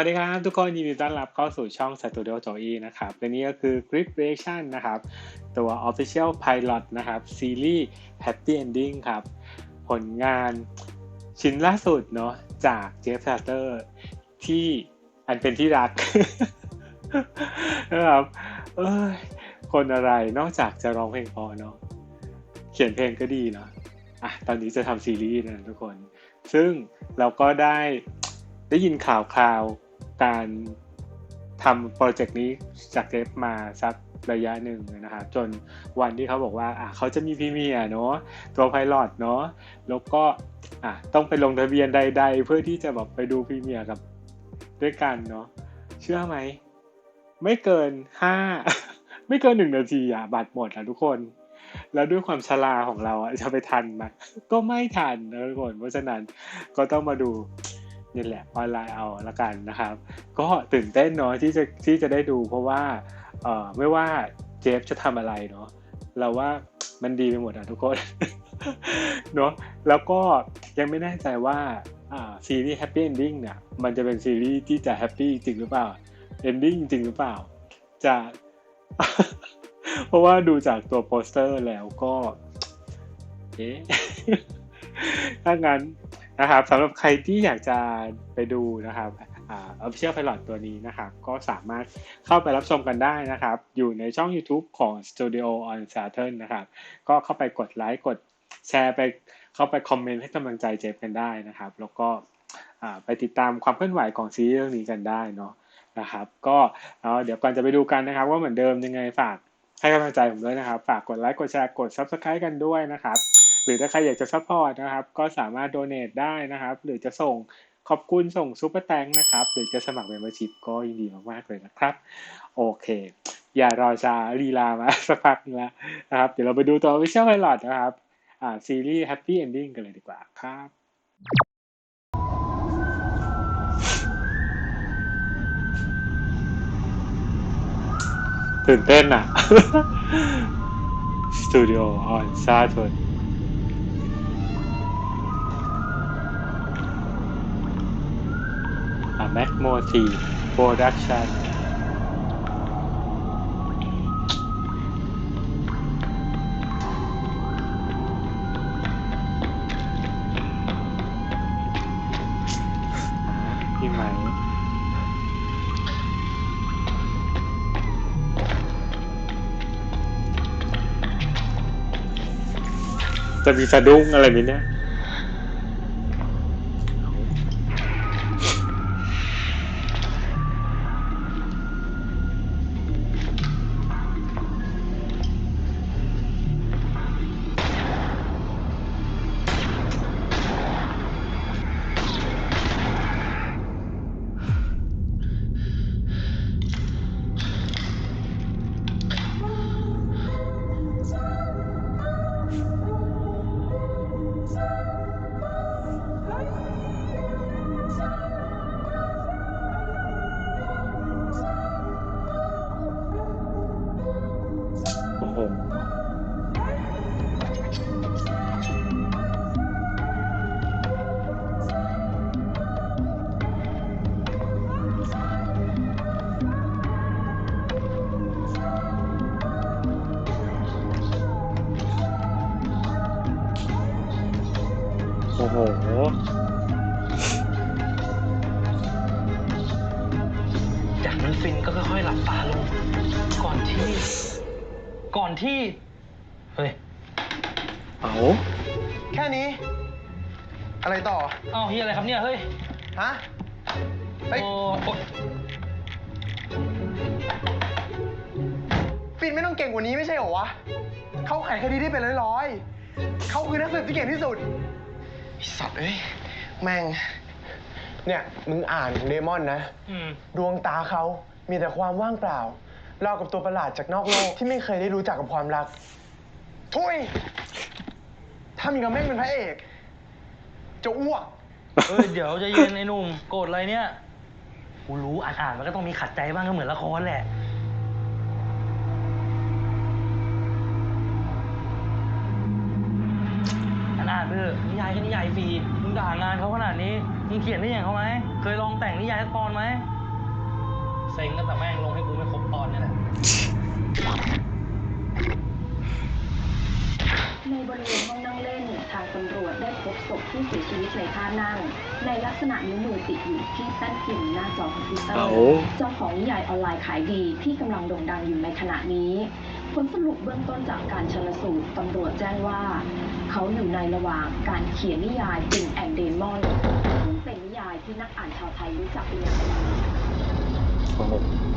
วัสดีครับทุกคนยินดีต้อนรับเข้าสู่ช่อง Studio Joey นะครับและนี่ก็คือ Grip Reaction นะครับ ตัว Official Pilot นะครับซีรีส์ Happy Ending ครับ ผลงานชิ้นล่าสุดเนาะจากเจฟฟ a เตอร์ที่อันเป็นที่รักนะครับเอ้ยคนอะไรนอกจากจะร้องเพลงพอเนาะเขียนเพลงก็ดีเนาะอะตอนนี้จะทำซีรีส์นะทุกคน ซึ่งเราก็ได้ได้ยินข่าวคราว การทำโปรเจกต์นี้จากเจฟมาสักระยะหนึ่งนะครับจนวันที่เขาบอกว่าอะเขาจะมีพรีเมียร์เนาะตัวไพลอตเนาะแล้วก็อะต้องไปลงทะเบียนใด ๆ เพื่อที่จะแบบไปดูพรีเมียร์กับด้วยกันเนาะเชื่อไหม ไม่เกินห้าไม่เกินหนึ่งนาทีอะบัตรหมดอะทุกคน แล้วด้วยความชราของเราอะจะไปทันไหมก็ไม่ทันนะทุกคน เพราะฉะนั้นก็ต้องมาดู นี่แหละออนไลน์เอาละกันนะครับ ก็ตื่นเต้นเนาะที่จะที่จะได้ดูเพราะว่าเอ่อไม่ว่าเจฟจะทำอะไรเนาะเราว่ามันดีไปหมดอะทุกคนเนาะแล้วก็ยังไม่แน่ใจว่าซีรีส์ Happy Ending เนี่ยมันจะเป็นซีรีส์ที่จะแฮปปี้จริงหรือเปล่า Ending จริงหรือเปล่า จะเพราะว่าดูจากตัวโปสเตอร์แล้วก็ เอ๊ะถ้างั้น นะครับสำหรับใครที่อยากจะไปดูนะครับอ่า Official Pilot ตัวนี้นะครับ ก็สามารถเข้าไปรับชมกันได้นะครับ อยู่ในช่อง YouTube ของ Studio on Saturn นะครับ ก็เข้าไปกดไลค์กดแชร์ไปเข้าไปคอมเมนต์ให้กำลังใจเจฟกันได้นะครับ แล้วก็ไปติดตามความเคลื่อนไหวของซีรีส์เรื่องนี้กันได้เนาะนะครับ ก็เดี๋ยวก่อนจะไปดูกันนะครับ ว่าเหมือนเดิมยังไงฝากให้กำลังใจผมด้วยนะครับ ฝากกดไลค์กดแชร์กด Subscribe กันด้วยนะครับ หรือถ้าใครอยากจะซัพพอร์ตนะครับ ก็สามารถโดเน a t ได้นะครับ หรือจะส่งขอบคุณส่งซูเปอร์แตงนะครับ หรือจะสมัครเมมเบอร์ชิพก็ยินดีมากๆเลยนะครับ โอเค อย่ารอช้าลีลามาสักพักนึงแล้วนะครับ เดี๋ยวเราไปดูตัววิชวลไพลอตนะครับอ่าซีรีส์ Happy Ending กันเลยดีกว่าครับตื่นเต้นอะ Studio on Saturn อ่า แม็กโมทีโปรดักชั่นพี่ไหมจะมีสะดุ้งอะไรไหมเนี่ย ค่อยๆหลับตาลงก่อนที่ ก่อนที่ เฮ้ย เอาแค่นี้ อะไรต่อ เอ้าเฮียอะไรครับเนี่ยเฮ้ย ฮะ เฮ้ย โอ้โอ้ฟินไม่ต้องเก่งกว่านี้ไม่ใช่เหรอวะ เขาไขคดีได้เป็นร้อยๆ เขาคือนักสืบที่เก่งที่สุดไอ้สัตว์เอ้ย แม่ง เนี่ย มึงอ่านของเดมอนนะ อืม ดวงตาเขา มีแต่ความว่างเปล่าเล่ากับตัวประหลาดจากนอกโลก ที่ไม่เคยได้รู้จักกับความรัก ทุยถ้ามีกับแม่งเป็นพระเอก จะอ้วกเฮ้ยเดี๋ยวใจะเย็นไอ้หนุ่มโกรธอะไรเนี่ย กูรู้อ่านๆมันก็ต้องมีขัดใจบ้างก็เหมือนละครแหละ อ่านๆไปเถอะนิยายก็นิยายฟรีมึงด่างานเขาขนาดนี้ มึงเขียนได้อย่างเขาไหม เคยลองแต่งนิยายสักตอนไหม ซ็งก็แต่แม่งลงให้กูไม่ครบตอนนี่แหละ ในบริเวณห้องนั่งเล่นทางตำรวจได้พบศพผู้เสียชีวิตในท่านั่ง ในลักษณะนิ้วมือติดอยู่ที่แป้นพิมพ์หน้าจอคอมพิวเตอเอาร์เจ้าของนิยายออนไลน์ขายดีที่กำลังโด่งดังอยู่ในขณะนี้ ผลสรุปเบื้องต้นจากการชนสูตรตำรวจแจ้งว่า เขาอยู่ในระหว่างการเขียนนิยายปิ่นแอนเดมอนซึ่งเป็นนิยายที่นักอ่านชาวไทยรู้จักเป็นอย่างดี โอ้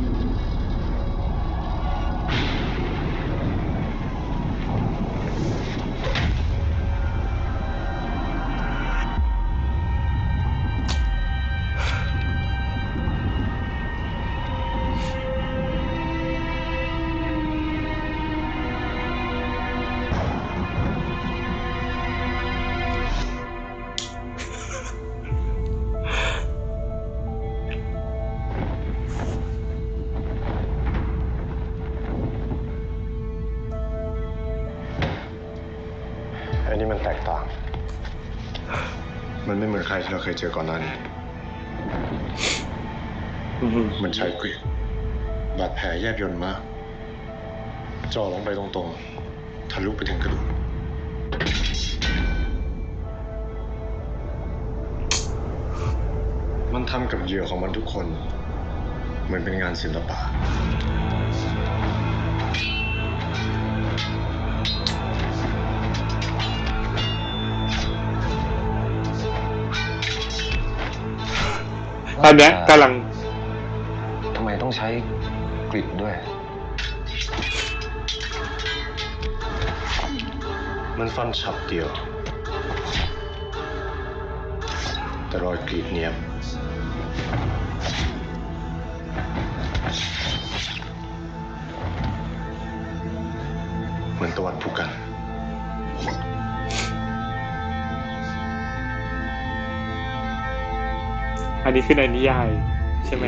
มันไม่เหมือนใครที่เราเคยเจอก่อนหน้านี้ มันใช้กริดบาดแผลแยบยนต์มากจาะลงไปตรงๆ ทะลุไปถึงกระดูกมันทำกับเหยื่อของมันทุกคน เหมือนเป็นงานศิลปะ ตอนเนี้ยกำลัง ทำไมต้องใช้กริดด้วย มันฟันฉับเดียว แต่รอยกรีดเนียบเหมือนตะวัดผู้กัน อันนี้คือในนิยาย ใช่ไหม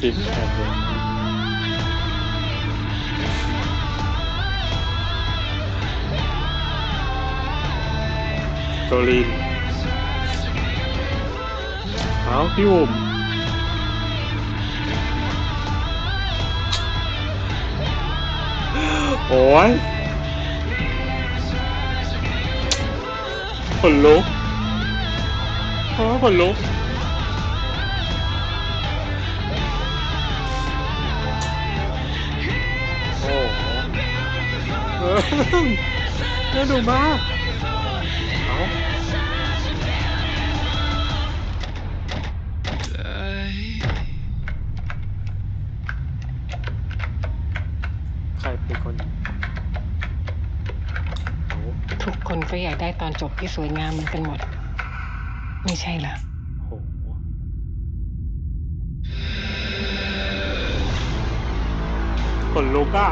ปิดแอบโจลินเอาพี่อุ่มโอ้ย นลุกโอ้ยขนลุกโอ้โหน่าดูมาก ก็อยากได้ตอนจบที่สวยงามเหมือนกันหมด ไม่ใช่หรอโหขนลุกอะ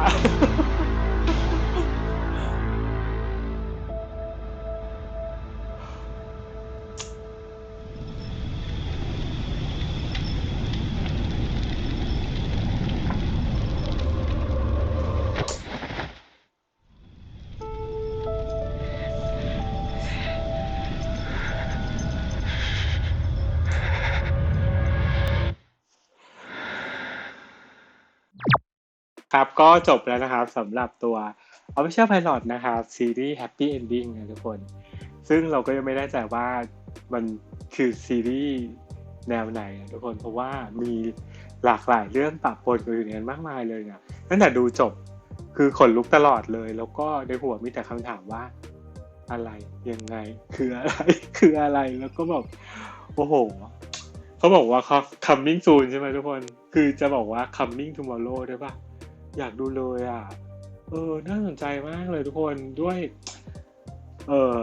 ครับก็จบแล้วนะครับสำหรับตัว Official Pilot นะครับซีรีส์ Happy Ending นะทุกคน ซึ่งเราก็ยังไม่แน่ใจว่ามันคือซีรีส์แนวไหนนะทุกคน เพราะว่ามีหลากหลายเรื่องปะปนกันอยู่ในนั้นมากมายเลยนะตั้งแต่ดูจบคือขนลุกตลอดเลย แล้วก็ในหัวมีแต่คำถามว่าอะไรยังไง คืออะไรคืออะไรแล้วก็แบบโอ้โหเขาบอกว่าเขา coming soon ใช่ไหมทุกคน คือจะบอกว่า coming tomorrow ได้ปะ อยากดูเลยอะ เออ น่าสนใจมากเลยทุกคนด้วย เออ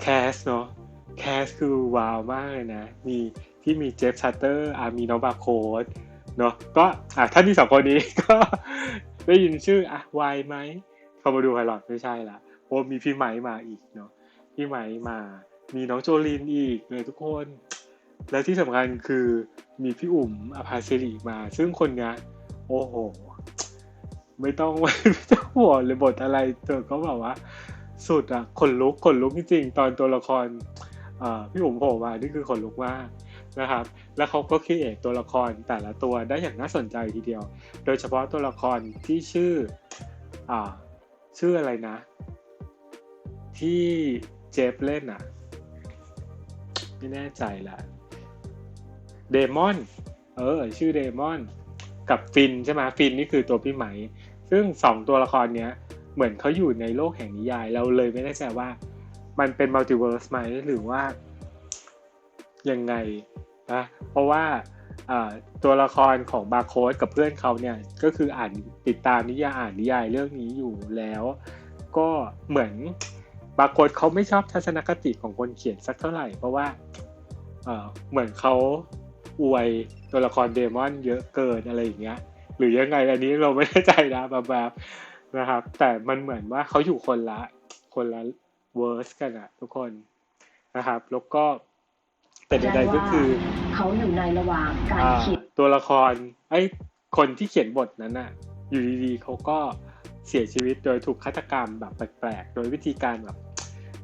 แคสเนาะ แคสคือว้าวมากเลยนะ มีที่มีเจฟซัตเตอร์อามีน้องบาโคดเนาะ ก็อะถ้ามีสองคนนี้ก็ได้ยินชื่ออะวายไหมเขามาดูไพลอตไม่ใช่ละโอ้มีพี่ไม้มาอีกเนาะ พี่ไม้มา มีน้องโจลินอีกเลยทุกคน แล้วที่สำคัญคือมีพี่อุ๋มอภาสิริมา ซึ่งคนเนี้ยโอ้โห ไม่ต้องไม่ต้องห่วงเลยบทอะไรเธอก็แบบว่า สุดอะขนลุกขนลุกจริงๆตอนตัวละครพี่อุ๋มโผล่มานี่คือขนลุกมากนะครับ แล้วเขาก็คิดเอทตัวละครแต่ละตัวได้อย่างน่าสนใจทีเดียว โดยเฉพาะตัวละครที่ชื่ออชื่ออะไรนะ ที่เจฟเล่นอะไม่แน่ใจละเดมอน เออ ชื่อเดมอน กับฟินใช่ไหมฟินนี่คือตัวพี่ไหม ซึ่งสองตัวละครเนี้ยเหมือนเขาอยู่ในโลกแห่งนิยาย เราเลยไม่แน่ใจว่า มันเป็นมัลติเวิร์สไหมหรือว่า ยังไงนะเพราะว่าตัวละครของบาร์โค้ดกับเพื่อนเขาเนี่ยก็คืออ่านติดตามนิยายอ่านนิยายเรื่องนี้อยู่แล้ว ก็เหมือนบาร์โค้ดเขาไม่ชอบทัศนคติของคนเขียนสักเท่าไหร่ เพราะว่าเหมือนเขาอวยตัวละครเดมอนเยอะเกินอะไรอย่างเงี้ย หรือยังไงอันนี้เราไม่แน่ใจนะแบบแบบนะครับ แต่มันเหมือนว่าเขาอยู่คนละ คนละเวอร์สกันอะทุกคนนะครับ แล้วก็แต่แจ้งใดๆก็ว่าคือเขาอยู่ในระหว่างการอ่าเขียนตัวละครไอ้คนที่เขียนบทนั้นน่ะอยู่ดีๆเขาก็เสียชีวิตโดยถูกฆาตกรรมแบบแปลกๆ โดยวิธีการแบบ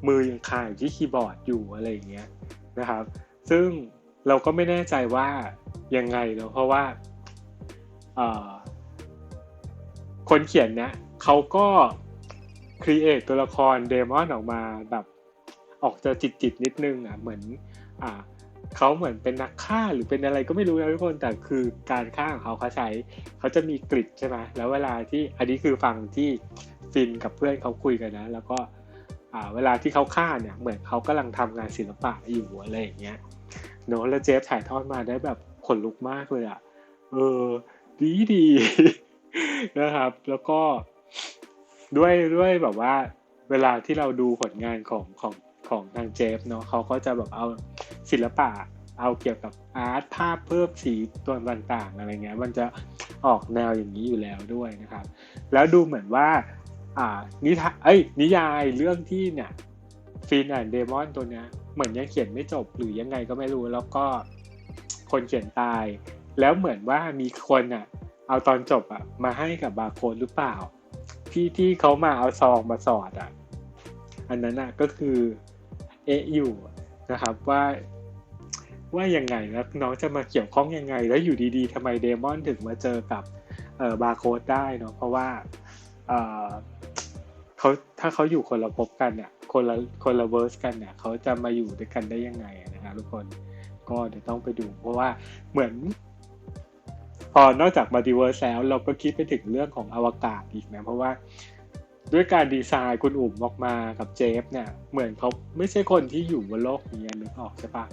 มือยังคาอยู่ที่คีย์บอร์ดอยู่อะไรอย่างเงี้ยนะครับ ซึ่งเราก็ไม่แน่ใจว่ายังไงเนอะเพราะว่าเอ่อ คนเขียนเนี่ยเขาก็ครีเอทตัวละครเดมอนออกมาแบบออกจะจิตๆนิดนึงอะเหมือนอ่าเขาเหมือนเป็นนักฆ่าหรือเป็นอะไรก็ไม่รู้นะทุกคนแต่คือการฆ่าของเขาเขาใช้เขาจะมีกริดใช่ไหมแล้วเวลาที่อันนี้คือฟังที่ฟินกับเพื่อนเขาคุยกันนะ แล้วก็เวลาที่เขาฆ่าเนี่ยเหมือนเขากำลังทำงานศิลปะอยู่อะไรอย่างเงี้ยเนอะแล้วเจฟถ่ายทอดมาได้แบบขนลุกมากเลยอะเออ ดีดีนะครับ แล้วก็ด้วยด้วยแบบว่า เวลาที่เราดูผลงานของของของทางเจฟเนาะเขาก็จะแบบเอาศิลปะเอาเกี่ยวกับอาร์ตภาพเพิ่มสีตัวต่างๆอะไรเงี้ย มันจะออกแนวอย่างนี้อยู่แล้วด้วยนะครับ แล้วดูเหมือนว่า อ่านิทานเอ้ยนิยายเรื่องที่เนี่ยฟินแอนเดมอนตัวเนี้ยเหมือนยังเขียนไม่จบหรือยังไงก็ไม่รู้แล้วก็คนเขียนตาย แล้วเหมือนว่ามีคนอะ เอาตอนจบอะ มาให้กับบาร์โค้ดหรือเปล่า ที่ที่เขามาเอาซองมาสอดอะ อันนั้นอะก็คือเอะอยู่นะครับว่าว่ายังไงแล้วน้องจะมาเกี่ยวข้องยังไง แล้วอยู่ดีๆทำไมเดมอนถึงมาเจอกับเอ่อบาร์โค้ดได้เนาะเพราะว่าเอ่อเขาถ้าเขาอยู่คนละภพกันเนี่ยคนละคนละเวิร์สกันเนี่ยเขาจะมาอยู่ด้วยกันได้ยังไงนะครับทุกคนก็เดี๋ยวต้องไปดู เพราะว่าเหมือน พอนอกจากมัลติเวิร์สแล้วเราก็คิดไปถึงเรื่องของอวกาศอีกนะ เพราะว่าด้วยการดีไซน์คุณอุ่มออกมากับเจฟเนี่ย เหมือนเขาไม่ใช่คนที่อยู่บนโลกนี้นึกออกใช่ปะ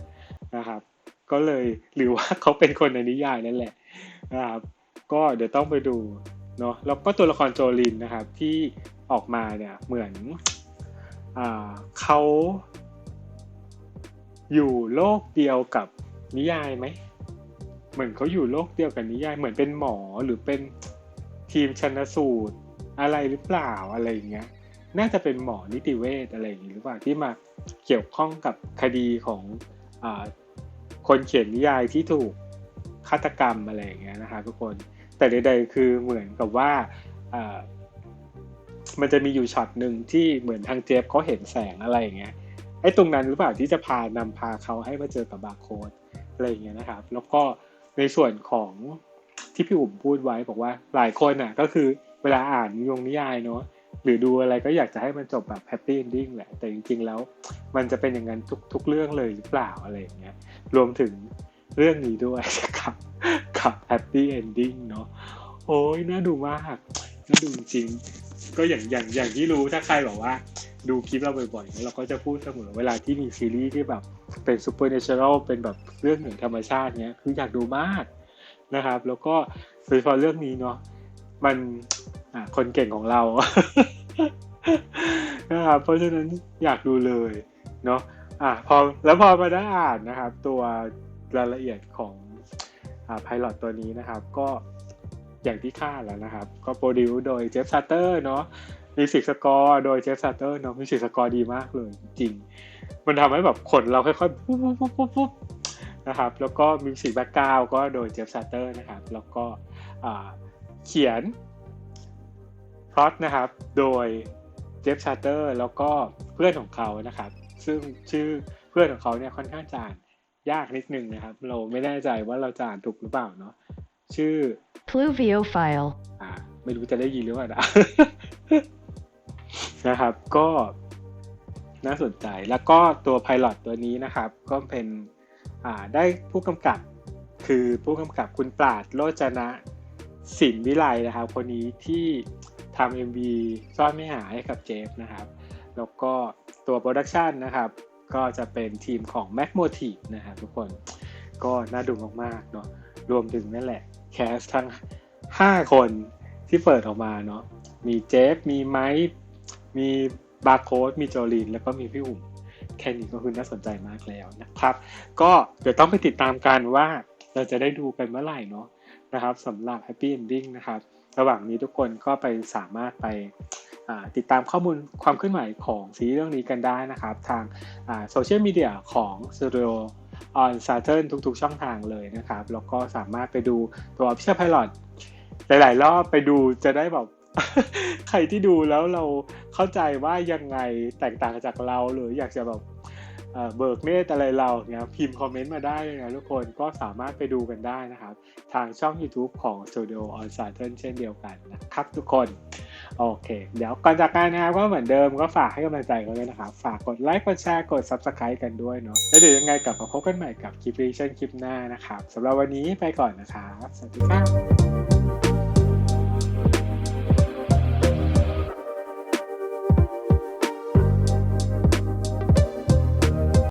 นะครับ ก็เลยหรือว่าเขาเป็นคนในนิยายนั่นแหละนะครับก็เดี๋ยวต้องไปดูเนาะแล้วก็ตัวละครโจลินนะครับที่ออกมาเนี่ยเหมือนอเขาอยู่โลกเดียวกับนิยายไหม เหมือนเขาอยู่โลกเดียวกับนิยายเหมือนเป็นหมอหรือเป็นทีมชนสูตร อะไรหรือเปล่าอะไรอย่างเงี้ย น่าจะเป็นหมอนิติเวชอะไรอย่างงี้หรือเปล่าที่มาเกี่ยวข้องกับคดีของอคนเขียนนิยายที่ถูกฆาตกรรมอะไรอย่างเงี้ยนะคะทุกคนแต่ใดๆคือเหมือนกับว่ามันจะมีอยู่ช็อตหนึ่งที่เหมือนทางเจฟเขาเห็นแสงอะไรอย่างเงี้ยไอ้ตรงนั้นหรือเปล่าที่จะพานำพาเขาให้มาเจอกับบาร์โค้ดอะไรอย่างเงี้ยนะครับ แล้วก็ ในส่วนของที่พี่อุ๋มพูดไว้บอกว่าหลายคนอะก็คือเวลาอ่านยงนิยายเนาะหรือดูอะไรก็อยากจะให้มันจบแบบแฮปปี้เอนดิ้งแหละ แต่จริงๆแล้วมันจะเป็นอย่างนั้นทุกทุกเรื่องเลยหรือเปล่าอะไรอย่างเงี้ยรวมถึงเรื่องนี้ด้วยครับกับแฮปปี้เอนดิ้งเนาะโอ้ยน่าดูมากน่าดูจริงก็อย่างอย่างอย่างที่รู้ถ้าใครบอกว่า ดูคลิปเราบ่อยๆเราก็จะพูดเสมอเวลาที่มีซีรีส์ที่แบบเป็นซูเปอร์เนเชอรัลเป็นแบบเรื่องเหนือธรรมชาติเนี้ยคืออยากดูมากนะครับ แล้วก็โดยเฉพาะเรื่องนี้เนาะมันคนเก่งของเรานะครับเพราะฉะนั้นอยากดูเลยเนาะอะพอแล้วพอมาได้อ่านนะครับ ตัวรายละเอียดของอ่าไพลอตตัวนี้นะครับ ก็อย่างที่คาดแล้วนะครับ ก็โปรดิวโดยเจฟซัตเตอร์เนาะ มิวสิกสกอร์โดยเจฟซัตเตอร์เนาะมิวสิกสกอร์ดีมากเลยจริง มันทำให้แบบขนเราค่อยๆปุ๊บปุ๊บปุ๊บปุ๊บปุ๊บนะครับ แล้วก็มิวสิกแบ็กกราวก็โดยเจฟซัตเตอร์นะครับ แล้วก็อ่าเขียนพล็อตนะครับ โดยเจฟชาร์เตอร์แล้วก็เพื่อนของเขานะครับ ซึ่งชื่อเพื่อนของเขาเนี่ยค่อนข้างจะอ่านยากนิดนึงนะครับ เราไม่แน่ใจว่าเราจะอ่านถูกหรือเปล่าเนาะชื่อ Pluviophile. อ่าไม่รู้จะได้ยินหรือเปล่านะ นะครับ ก็น่าสนใจแล้วก็ตัว Pilot ตัวนี้นะครับ ก็เป็นได้ผู้กำกับคือผู้กำกับคุณปราดโรจนะสินวิไลนะครับ คนนี้ที่ทำ MV ซ่อนไม่หายกับเจฟนะครับ แล้วก็ตัวโปรดักชันนะครับ ก็จะเป็นทีมของ Mac m o t i v นะครับทุกคนก็น่าดูมากๆเนาะรวมถึงนั่นแหละ แคสทั้ง 5 คนที่เปิดออกมาเนาะมีเจฟมีไมค์ มีบาร์โค้ดมีโจลินแล้วก็มีพี่อุ่มแค่นี้ก็คือน่าสนใจมากแล้วนะครับ ก็เดี๋ยวต้องไปติดตามกันว่าเราจะได้ดูกันเมื่อไหร่เนาะนะครับสำหรับ Happy Ending นะครับ ระหว่างนี้ทุกคนก็ไปสามารถไปติดตามข้อมูลความเคลื่อนไหวของซีรีส์เรื่องนี้กันได้นะครับ ทางโซเชียลมีเดียของ Studio on Saturn ทุกๆช่องทางเลยนะครับ แล้วก็สามารถไปดูตัว Official Pilot หลาย ๆ รอบไปดูจะได้แบบ ใครที่ดูแล้วเราเข้าใจว่ายังไงแตกต่างจากเราหรืออยากจะแบบเบิกเนตอะไรเราเนี่ยพิมพ์คอมเมนต์มาได้เลยนะทุกคนก็สามารถไปดูกันได้นะครับ ทางช่อง YouTube ของ Studio on Saturn เช่นเดียวกันนะครับทุกคนโอเค เดี๋ยวก่อนจากกันนะครับก็เหมือนเดิมก็ฝากให้กำลังใจกันด้วยนะครับ ฝากกดไลค์กดแชร์กด Subscribe กันด้วยเนาะแล้วเดี๋ยวยังไงกลับมาพบกันใหม่กับคลิปรีชั่นคลิปหน้านะครับสำหรับวันนี้ไปก่อนนะครับสวัสดีครับ